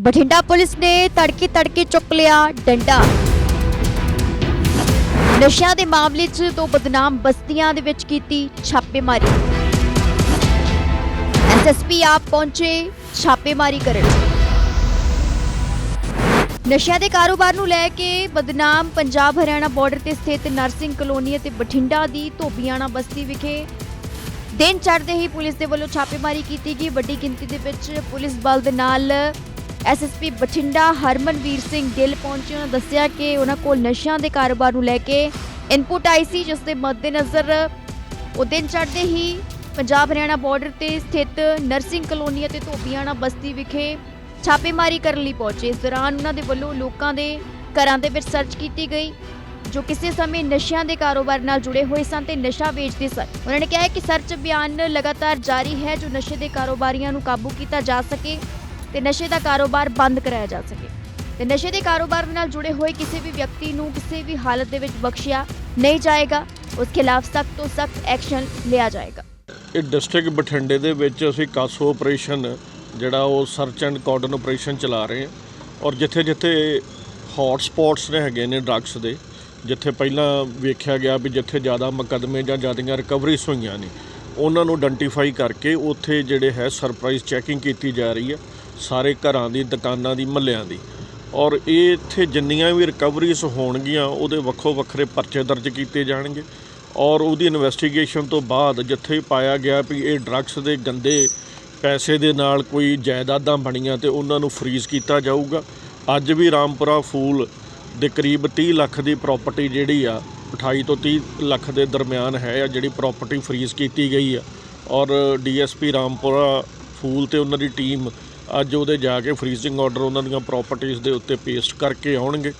Bathinda police ਨੇ ਤੜਕੇ ਤੜਕੇ ਚੁੱਕ ਲਿਆ ਡੰਡਾ। ਨਸ਼ਿਆਂ ਦੇ ਮਾਮਲੇ 'ਚ ਦੋ ਬਦਨਾਮ ਬਸਤੀਆਂ ਦੇ ਵਿੱਚ ਕੀਤੀ ਛਾਪੇਮਾਰੀ। ਐਸਐਸਪੀ ਆਪ ਪਹੁੰਚੇ ਛਾਪੇਮਾਰੀ ਕਰਨ। ਨਸ਼ਿਆਂ ਦੇ ਕਾਰੋਬਾਰ ਨੂੰ ਲੈ ਕੇ ਬਦਨਾਮ ਪੰਜਾਬ ਹਰਿਆਣਾ ਬਾਰਡਰ ਤੇ ਸਥਿਤ ਨਰਸਿੰਗ ਕਲੋਨੀ ਅਤੇ ਬਠਿੰਡਾ ਦੀ ਧੋਬੀਆਣਾ ਬਸਤੀ ਵਿਖੇ ਦਿਨ ਚੜ੍ਹਦੇ ਹੀ ਪੁਲਿਸ ਦੇ ਵੱਲੋਂ ਛਾਪੇਮਾਰੀ ਕੀਤੀ ਗਈ। ਵੱਡੀ ਗਿਣਤੀ ਦੇ ਵਿੱਚ ਪੁਲਿਸ ਬਲ ਦੇ ਨਾਲ ਐਸਐਸਪੀ ਬਠਿੰਡਾ ਹਰਮਨਵੀਰ ਸਿੰਘ ਗਿੱਲ ਪਹੁੰਚੇ। ਉਹਨਾਂ ਦੱਸਿਆ ਕਿ ਉਹਨਾਂ ਕੋਲ ਨਸ਼ਿਆਂ ਦੇ ਕਾਰੋਬਾਰ ਨੂੰ ਲੈ ਕੇ ਇਨਪੁਟ ਆਈ ਸੀ, ਜਿਸ ਦੇ ਮੱਦੇਨਜ਼ਰ ਉਹ ਦਿਨ ਚੜ੍ਹਦੇ ਹੀ ਪੰਜਾਬ ਹਰਿਆਣਾ ਬਾਰਡਰ ਤੇ ਸਥਿਤ ਨਰਸਿੰਗ ਕਲੋਨੀ ਅਤੇ ਧੋਬੀਆਣਾ ਬਸਤੀ ਵਿਖੇ ਛਾਪੇਮਾਰੀ ਕਰਨ ਲਈ ਪਹੁੰਚੇ। ਇਸ ਦੌਰਾਨ ਉਹਨਾਂ ਦੇ ਵੱਲੋਂ ਲੋਕਾਂ ਦੇ ਘਰਾਂ ਦੇ ਵਿੱਚ ਸਰਚ ਕੀਤੀ ਗਈ, ਜੋ ਕਿਸੇ ਸਮੇਂ ਨਸ਼ਿਆਂ ਦੇ ਕਾਰੋਬਾਰ ਨਾਲ ਜੁੜੇ ਹੋਏ ਸਨ ਤੇ ਨਸ਼ਾ ਵੇਚਦੇ ਸਨ। ਉਹਨਾਂ ਨੇ ਕਿਹਾ ਕਿ ਸਰਚ ਅਭਿਆਨ ਲਗਾਤਾਰ ਜਾਰੀ ਹੈ, ਜੋ ਨਸ਼ੇ ਦੇ ਕਾਰੋਬਾਰੀਆਂ ਨੂੰ ਕਾਬੂ ਕੀਤਾ ਜਾ ਸਕੇ। ਤੇ ਨਸ਼ੇ ਦਾ ਕਾਰੋਬਾਰ ਬੰਦ ਕਰਾਇਆ ਜਾ ਸਕੇ। ਤੇ ਨਸ਼ੇ ਦੇ ਕਾਰੋਬਾਰ ਨਾਲ ਜੁੜੇ ਹੋਏ ਕਿਸੇ ਵੀ ਵਿਅਕਤੀ ਨੂੰ ਕਿਸੇ ਵੀ ਹਾਲਤ ਦੇ ਵਿੱਚ ਬਖਸ਼ਿਆ ਨਹੀਂ ਜਾਏਗਾ, ਉਸ ਖਿਲਾਫ ਸਖਤ ਤੋਂ ਸਖਤ ਐਕਸ਼ਨ ਲਿਆ ਜਾਏਗਾ। ਇਹ ਡਿਸਟ੍ਰਿਕਟ ਬਠਿੰਡੇ ਦੇ ਵਿੱਚ ਅਸੀਂ ਕਾਸੋ ਆਪਰੇਸ਼ਨ, ਜਿਹੜਾ ਉਹ ਸਰਚ ਐਂਡ ਕਾਰਡਨ ਆਪਰੇਸ਼ਨ ਚਲਾ ਰਹੇ ਹਾਂ। ਔਰ ਜਿੱਥੇ ਜਿੱਥੇ ਹੌਟ ਸਪੌਟਸ ਨੇ ਹੈਗੇ ਨੇ ਡਰੱਗਸ ਦੇ, ਜਿੱਥੇ ਪਹਿਲਾਂ ਵੇਖਿਆ ਗਿਆ ਵੀ ਜਿੱਥੇ ਜ਼ਿਆਦਾ ਮੁਕੱਦਮੇ ਜਾਂ ਜ਼ਿਆਦੀਆਂ ਰਿਕਵਰੀਜ਼ ਹੋਈਆਂ ਨੇ, ਉਹਨਾਂ ਨੂੰ ਆਇਡੈਂਟੀਫਾਈ ਕਰਕੇ ਉੱਥੇ ਜਿਹੜੇ ਹੈ ਸਰਪ੍ਰਾਈਜ਼ ਚੈਕਿੰਗ ਕੀਤੀ ਜਾ ਰਹੀ ਹੈ। ਸਾਰੇ ਘਰਾਂ ਦੀ, ਦੁਕਾਨਾਂ ਦੀ, ਮਹੱਲਿਆਂ ਦੀ। ਔਰ ਇਹ ਇੱਥੇ ਜਿੰਨੀਆਂ ਵੀ ਰਿਕਵਰੀਜ਼ ਹੋਣਗੀਆਂ, ਉਹਦੇ ਵੱਖੋ ਵੱਖਰੇ ਪਰਚੇ ਦਰਜ ਕੀਤੇ ਜਾਣਗੇ। ਔਰ ਉਹਦੀ ਇਨਵੈਸਟੀਗੇਸ਼ਨ ਤੋਂ ਬਾਅਦ ਜਿੱਥੇ ਵੀ ਪਾਇਆ ਗਿਆ ਵੀ ਇਹ ਡਰੱਗਸ ਦੇ ਗੰਦੇ ਪੈਸੇ ਦੇ ਨਾਲ ਕੋਈ ਜਾਇਦਾਦਾਂ ਬਣੀਆਂ ਤੇ ਉਹਨਾਂ ਨੂੰ ਫਰੀਜ਼ ਕੀਤਾ ਜਾਊਗਾ। ਅੱਜ ਵੀ ਰਾਮਪੁਰਾ ਫੂਲ ਦੇ ਕਰੀਬ 30 ਲੱਖ ਦੀ ਪ੍ਰਾਪਰਟੀ ਜਿਹੜੀ ਆ 28 ਤੋਂ 30 ਲੱਖ ਦੇ ਦਰਮਿਆਨ ਹੈ ਆ, ਜਿਹੜੀ ਪ੍ਰਾਪਰਟੀ ਫਰੀਜ਼ ਕੀਤੀ ਗਈ ਆ। ਔਰ ਡੀਐਸਪੀ ਰਾਮਪੁਰਾ ਫੂਲ ਤੇ ਉਹਨਾਂ ਦੀ ਟੀਮ ਅੱਜ ਉਹਦੇ ਜਾ ਕੇ ਫਰੀਜ਼ਿੰਗ ਆਰਡਰ ਉਹਨਾਂ ਦੀਆਂ ਪ੍ਰਾਪਰਟੀਆਂ ਦੇ ਉੱਤੇ ਪੇਸਟ ਕਰਕੇ ਆਉਣਗੇ।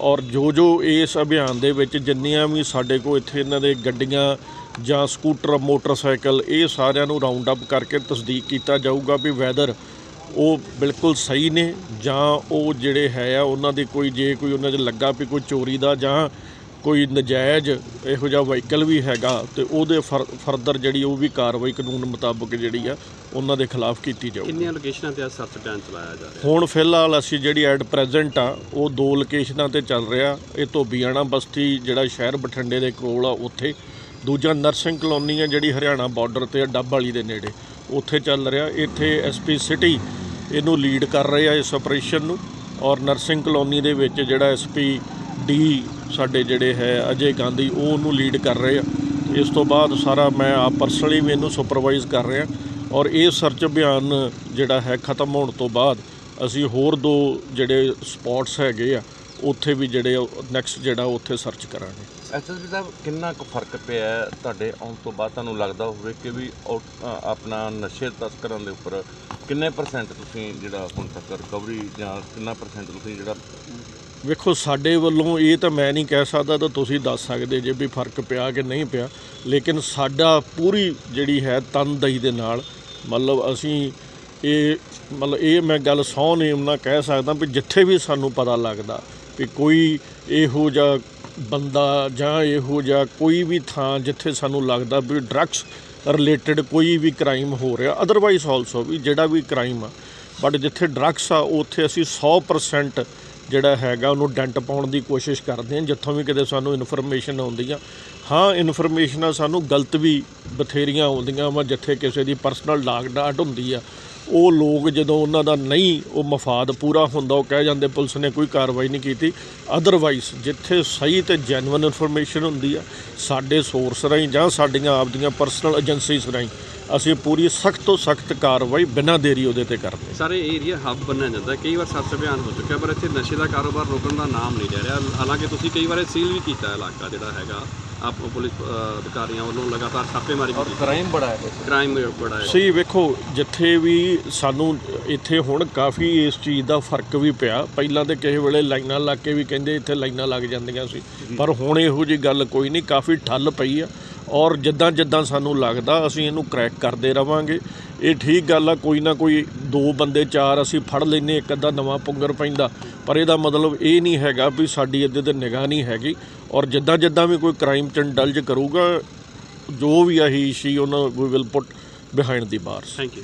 ਔਰ ਜੋ ਜੋ ਇਸ ਅਭਿਆਨ ਦੇ ਵਿੱਚ ਜਿੰਨੀਆਂ ਵੀ ਸਾਡੇ ਕੋਲ ਇੱਥੇ ਇਹਨਾਂ ਦੇ ਗੱਡੀਆਂ ਜਾਂ ਸਕੂਟਰ ਮੋਟਰਸਾਈਕਲ ਇਹ ਸਾਰਿਆਂ ਨੂੰ ਰਾਉਂਡ ਅਪ ਕਰਕੇ ਤਸਦੀਕ ਕੀਤਾ ਜਾਊਗਾ ਵੀ ਵੈਦਰ ਉਹ ਬਿਲਕੁਲ ਸਹੀ ਨੇ ਜਾਂ ਉਹ ਜਿਹੜੇ ਹੈ ਆ, ਉਹਨਾਂ ਦੇ ਕੋਈ ਜੇ ਕੋਈ ਉਹਨਾਂ 'ਚ ਲੱਗਾ ਵੀ ਕੋਈ ਚੋਰੀ ਦਾ ਜਾਂ ਕੋਈ ਨਜਾਇਜ਼ ਇਹੋ ਜਿਹਾ ਵਹੀਕਲ ਵੀ ਹੈਗਾ ਤੇ ਉਹਦੇ ਫਰਦਰ ਜਿਹੜੀ ਉਹ ਵੀ ਕਾਰਵਾਈ ਕਾਨੂੰਨ ਮੁਤਾਬਕ ਜਿਹੜੀ ਆ ਉਹਨਾਂ ਦੇ ਖਿਲਾਫ ਕੀਤੀ ਜਾਊਗੀ। ਕਿੰਨੀਆਂ ਲੋਕੇਸ਼ਨਾਂ ਤੇ ਅੱਜ ਸਰਚ ਅਭਿਆਨ ਚਲਾਇਆ ਜਾ ਰਿਹਾ? ਹੁਣ ਫਿਲਹਾਲ ਅਸੀਂ ਜਿਹੜੀ ਐਟ ਪ੍ਰੈਜ਼ੈਂਟ ਆ ਉਹ ਦੋ ਲੋਕੇਸ਼ਨਾਂ ਤੇ ਚੱਲ ਰਿਹਾ। ਇਹ ਧੋਬੀਆਣਾ ਬਸਤੀ ਜਿਹੜਾ ਸ਼ਹਿਰ ਬਠਿੰਡੇ ਦੇ ਕੋਲ ਆ ਉੱਥੇ। ਦੂਜਾ ਨਰਸਿੰਗ ਕਲੋਨੀ ਆ ਜਿਹੜੀ ਹਰਿਆਣਾ ਬਾਰਡਰ ਤੇ ਆ ਡੱਬ ਵਾਲੀ ਦੇ ਨੇੜੇ। ਉੱਥੇ ਚੱਲ ਰਿਹਾ। ਇੱਥੇ ਐਸਪੀ ਸਿਟੀ ਇਹਨੂੰ ਲੀਡ ਕਰ ਰਹੇ ਆ ਇਸ ਆਪਰੇਸ਼ਨ ਨੂੰ। ਔਰ ਨਰਸਿੰਗ ਕਲੋਨੀ ਦੇ ਵਿੱਚ ਜਿਹੜਾ ਐਸਪੀ ਡੀ ਸਾਡੇ ਜਿਹੜੇ ਹੈ ਅਜੇ ਗਾਂਧੀ, ਉਹ ਉਹਨੂੰ ਲੀਡ ਕਰ ਰਹੇ ਆ। ਇਸ ਤੋਂ ਬਾਅਦ ਸਾਰਾ ਮੈਂ ਆਪ ਪਰਸਨਲੀ ਵੀ ਇਹਨੂੰ ਸੁਪਰਵਾਈਜ਼ ਕਰ ਰਿਹਾ। ਔਰ ਇਹ ਸਰਚ ਅਭਿਆਨ ਜਿਹੜਾ ਹੈ ਖਤਮ ਹੋਣ ਤੋਂ ਬਾਅਦ ਅਸੀਂ ਹੋਰ ਦੋ ਜਿਹੜੇ ਸਪੌਟਸ ਹੈਗੇ ਆ, ਉੱਥੇ ਵੀ ਜਿਹੜੇ ਨੈਕਸਟ ਜਿਹੜਾ ਉੱਥੇ ਸਰਚ ਕਰਾਂਗੇ। ਐਸਐਸਪੀ ਸਾਹਿਬ, ਕਿੰਨਾ ਕੁ ਫ਼ਰਕ ਪਿਆ ਤੁਹਾਡੇ ਆਉਣ ਤੋਂ ਬਾਅਦ? ਤੁਹਾਨੂੰ ਲੱਗਦਾ ਹੋਵੇ ਕਿ ਵੀ ਆਊਟ- ਆਪਣਾ ਨਸ਼ੇ ਤਸਕਰਾਂ ਦੇ ਉੱਪਰ ਕਿੰਨੇ ਪਰਸੈਂਟ ਤੁਸੀਂ ਜਿਹੜਾ ਹੁਣ ਤੱਕ ਰਿਕਵਰੀ ਜਾਂ ਕਿੰਨਾ ਪਰਸੈਂਟ ਤੁਸੀਂ ਜਿਹੜਾ ਵੇਖੋ, ਸਾਡੇ ਵੱਲੋਂ ਇਹ ਤਾਂ ਮੈਂ ਨਹੀਂ ਕਹਿ ਸਕਦਾ ਤਾਂ ਤੁਸੀਂ ਦੱਸ ਸਕਦੇ ਜੇ ਵੀ ਫ਼ਰਕ ਪਿਆ ਕਿ ਨਹੀਂ ਪਿਆ, ਲੇਕਿਨ ਸਾਡਾ ਪੂਰੀ ਜਿਹੜੀ ਹੈ ਤਨਦੇਹੀ ਦੇ ਨਾਲ, ਮਤਲਬ ਅਸੀਂ ਇਹ, ਮਤਲਬ ਇਹ ਮੈਂ ਗੱਲ ਸਹੁੰ ਨੇਮ ਨਾਲ ਕਹਿ ਸਕਦਾ ਵੀ ਜਿੱਥੇ ਵੀ ਸਾਨੂੰ ਪਤਾ ਲੱਗਦਾ ਵੀ ਕੋਈ ਇਹੋ ਜਿਹਾ ਬੰਦਾ ਜਾਂ ਇਹੋ ਜਿਹਾ ਕੋਈ ਵੀ ਥਾਂ ਜਿੱਥੇ ਸਾਨੂੰ ਲੱਗਦਾ ਵੀ ਡਰੱਗਸ ਰਿਲੇਟਡ ਕੋਈ ਵੀ ਕ੍ਰਾਈਮ ਹੋ ਰਿਹਾ ਅਦਰਵਾਈਜ਼ ਆਲਸੋ ਵੀ ਜਿਹੜਾ ਵੀ ਕ੍ਰਾਈਮ ਆ ਬਟ ਜਿੱਥੇ ਡਰੱਗਸ ਆ, ਉੱਥੇ ਅਸੀਂ 100% ਜਿਹੜਾ ਹੈਗਾ, ਉਹਨੂੰ ਡੈਂਟ ਪਾਉਣ ਦੀ ਕੋਸ਼ਿਸ਼ ਕਰਦੇ ਹਾਂ ਜਿੱਥੋਂ ਵੀ ਕਿਤੇ ਸਾਨੂੰ ਇਨਫੋਰਮੇਸ਼ਨ ਆਉਂਦੀ ਆ ਹਾਂ ਇਨਫੋਰਮੇਸ਼ਨਾਂ ਸਾਨੂੰ ਗਲਤ ਵੀ ਬਥੇਰੀਆਂ ਆਉਂਦੀਆਂ ਵਾ, ਜਿੱਥੇ ਕਿਸੇ ਦੀ ਪਰਸਨਲ ਡਾਕ ਡਾਟ ਹੁੰਦੀ ਆ। ਉਹ ਲੋਕ ਜਦੋਂ ਉਹਨਾਂ ਦਾ ਨਹੀਂ ਉਹ ਮਫਾਦ ਪੂਰਾ ਹੁੰਦਾ, ਉਹ ਕਹਿ ਜਾਂਦੇ, ਪੁਲਿਸ ਨੇ ਕੋਈ ਕਾਰਵਾਈ ਨਹੀਂ ਕੀਤੀ। ਅਦਰਵਾਈਜ਼ ਜਿੱਥੇ ਸਹੀ ਤੇ ਜੈਨੂਇਨ ਇਨਫੋਰਮੇਸ਼ਨ ਹੁੰਦੀ ਆ, ਸਾਡੇ ਸੋਰਸ ਰਾਹੀਂ ਜਾਂ ਸਾਡੀਆਂ ਆਪਦੀਆਂ ਪਰਸਨਲ ਏਜੰਸੀਜ਼ ਰਾਹੀਂ, ਅਸੀਂ ਪੂਰੀ ਸਖਤ ਤੋਂ ਸਖਤ ਕਾਰਵਾਈ ਬਿਨਾਂ ਦੇਰੀ ਉਹਦੇ ਤੇ ਕਰਦੇ ਸਾਰੇ ਏਰੀਆ ਹੱਬ ਬਣਿਆ ਜਾਂਦਾ, ਕਈ ਵਾਰ ਸੱਚ ਅਭਿਆਨ ਹੋ ਚੁੱਕਿਆ, ਪਰ ਇੱਥੇ ਨਸ਼ੇ ਦਾ ਕਾਰੋਬਾਰ ਰੋਕਣ ਦਾ ਨਾਮ ਨਹੀਂ ਲੈ ਰਿਹਾ। ਹਾਲਾਂਕਿ ਤੁਸੀਂ ਕਈ ਵਾਰ ਸੀਲ ਵੀ ਕੀਤਾ ਇਲਾਕਾ ਜਿਹੜਾ ਹੈਗਾ। ਆਪ ਪੁਲਿਸ ਅਧਿਕਾਰੀਆਂ ਵੱਲੋਂ ਲਗਾਤਾਰ ਛਾਪੇਮਾਰੀ ਕੀਤੀ। ਕ੍ਰਾਈਮ ਬੜਾ ਹੈ ਕ੍ਰਾਈਮ ਬੜਾ ਹੈ। ਸਹੀ ਵੇਖੋ ਜਿੱਥੇ ਵੀ ਸਾਨੂੰ ਇੱਥੇ ਹੁਣ ਕਾਫੀ ਇਸ ਚੀਜ਼ ਦਾ ਫ਼ਰਕ ਵੀ ਪਿਆ। ਪਹਿਲਾਂ ਤੇ ਕਿਸੇ ਵੇਲੇ ਲਾਈਨਾਂ ਲੱਗ ਕੇ ਵੀ ਕਹਿੰਦੇ ਇੱਥੇ ਲਾਈਨਾਂ ਲੱਗ ਜਾਂਦੀਆਂ ਸੀ। ਪਰ ਹੁਣ ਇਹੋ ਜੀ ਗੱਲ ਕੋਈ ਨਹੀਂ ਕਾਫੀ ਠੱਲ ਪਈ ਆ। ਔਰ ਜਿੱਦਾਂ ਜਿੱਦਾਂ ਸਾਨੂੰ ਲੱਗਦਾ, ਅਸੀਂ ਇਹਨੂੰ ਕਰੈਕ ਕਰਦੇ ਰਵਾਂਗੇ। ਇਹ ਠੀਕ ਗੱਲ ਆ, ਕੋਈ ਨਾ ਕੋਈ ਦੋ ਬੰਦੇ, ਚਾਰ ਅਸੀਂ ਫੜ ਲੈਨੇ ਇੱਕ ਅੱਧਾ ਨਵਾਂ ਪੁੰਗਰ ਪੈਂਦਾ। ਪਰ ਇਹਦਾ ਮਤਲਬ ਇਹ ਨਹੀਂ ਹੈਗਾ ਵੀ ਸਾਡੀ ਇਹਦੇ ਤੇ ਨਿਗਾਹ ਨਹੀਂ ਹੈਗੀ। ਔਰ ਜਿੱਦਾਂ ਜਿੱਦਾਂ ਵੀ ਕੋਈ ਕ੍ਰਾਈਮ ਚ ਇੰਡਲਜ ਕਰੂਗਾ, ਜੋ ਵੀ ਆ ਹੀ ਸ਼ੀ ਉਹਨਾਂ we will put behind the bars thank you